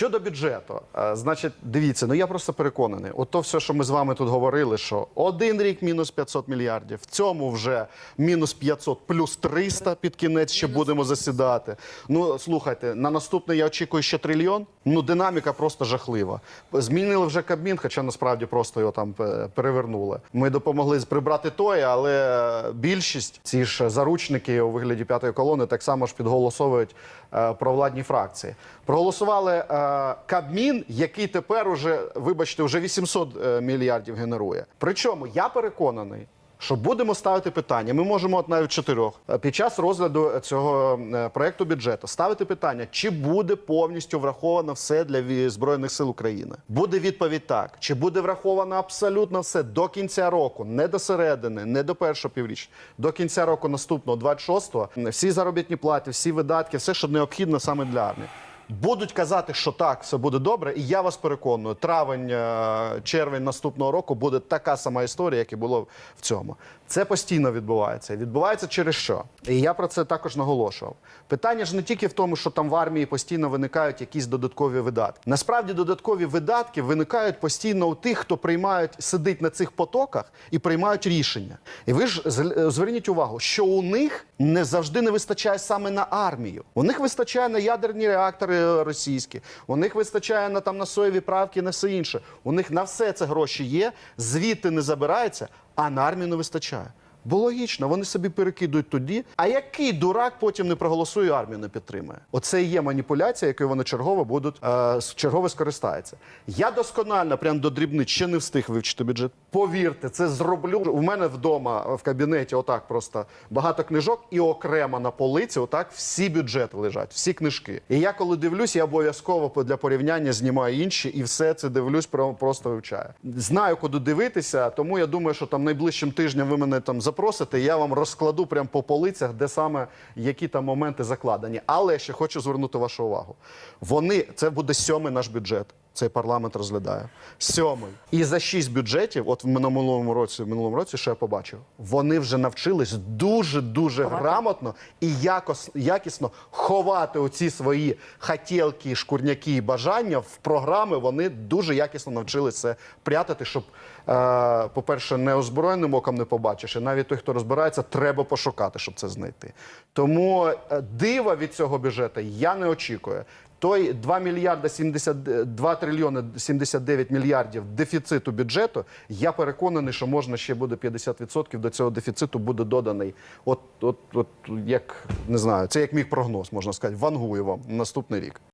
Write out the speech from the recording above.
Щодо бюджету, е, значить, дивіться, ну я просто переконаний. От то все, що ми з вами тут говорили, що один рік мінус 500 мільярдів, в цьому вже мінус 500 плюс 300 під кінець ще будемо засідати. Ну слухайте, на наступний я очікую ще трильйон. Ну динаміка просто жахлива. Змінили вже Кабмін, хоча насправді просто його там е, перевернули. Ми допомогли прибрати тоє, але більшість ці ж заручники у вигляді п'ятої колони так само ж підголосовують е, провладні фракції. Проголосували е, Кабмін, який тепер уже, вибачте, вже 800 е, мільярдів генерує. Причому я переконаний. Що будемо ставити питання? Ми можемо от навіть чотирьох е, під час розгляду цього е, проекту бюджету ставити питання, чи буде повністю враховано все для збройних сил України. Буде відповідь так. Чи буде враховано абсолютно все до кінця року, не до середини, не до першого півріччя, до кінця року наступного, 26-го, всі заробітні плати, всі видатки, все, що необхідно саме для армії. Будуть казати, що так, все буде добре, і я вас переконую, травень, е, червень наступного року буде така сама історія, як і було в цьому. Це постійно відбувається. Відбувається через що? І я про це також наголошував. Питання ж не тільки в тому, що там в армії постійно виникають якісь додаткові видатки. Насправді додаткові видатки виникають постійно у тих, хто приймають, сидить на цих потоках і приймають рішення. І ви ж зверніть увагу, що у них не завжди не вистачає саме на армію. У них вистачає на ядерні реактори російські, у них вистачає на там на соєві правки, на все інше. У них на все це гроші є, звідти не забирається, а на армію не вистачає. Бо логічно, вони собі перекидують тоді. А який дурак потім не проголосує, армію не підтримує? Оце і є маніпуляція, якою вони чергово будуть е, чергово скористаються. Я досконально, прям до дрібниць, ще не встиг вивчити бюджет. Повірте, це зроблю. У мене вдома в кабінеті, отак просто багато книжок, і окремо на полиці, отак всі бюджети лежать, всі книжки. І я коли дивлюсь, я обов'язково для порівняння знімаю інші, і все це дивлюсь, про- просто вивчаю. Знаю, куди дивитися, тому я думаю, що там найближчим тижнем ви мене там запросите, я вам розкладу прямо по полицях, де саме які там моменти закладені. Але ще хочу звернути вашу увагу. Вони це буде сьомий наш бюджет. Цей парламент розглядає сьомий. І за шість бюджетів, от в минулому році, в минулому році, що я побачив, вони вже навчились дуже дуже грамотно і якось якісно ховати оці свої хотілки, шкурняки і бажання в програми. Вони дуже якісно навчились це прятати, щоб, е, по-перше, неозброєним оком не побачиш. І навіть той, хто розбирається, треба пошукати, щоб це знайти. Тому е, дива від цього бюджету я не очікую. Той 2 мільярда 70, 2 трильйони 79 мільярдів дефіциту бюджету. Я переконаний, що можна ще буде 50% до цього дефіциту буде доданий. От, от, от як не знаю, це як мій прогноз, можна сказати, вангую вам наступний рік.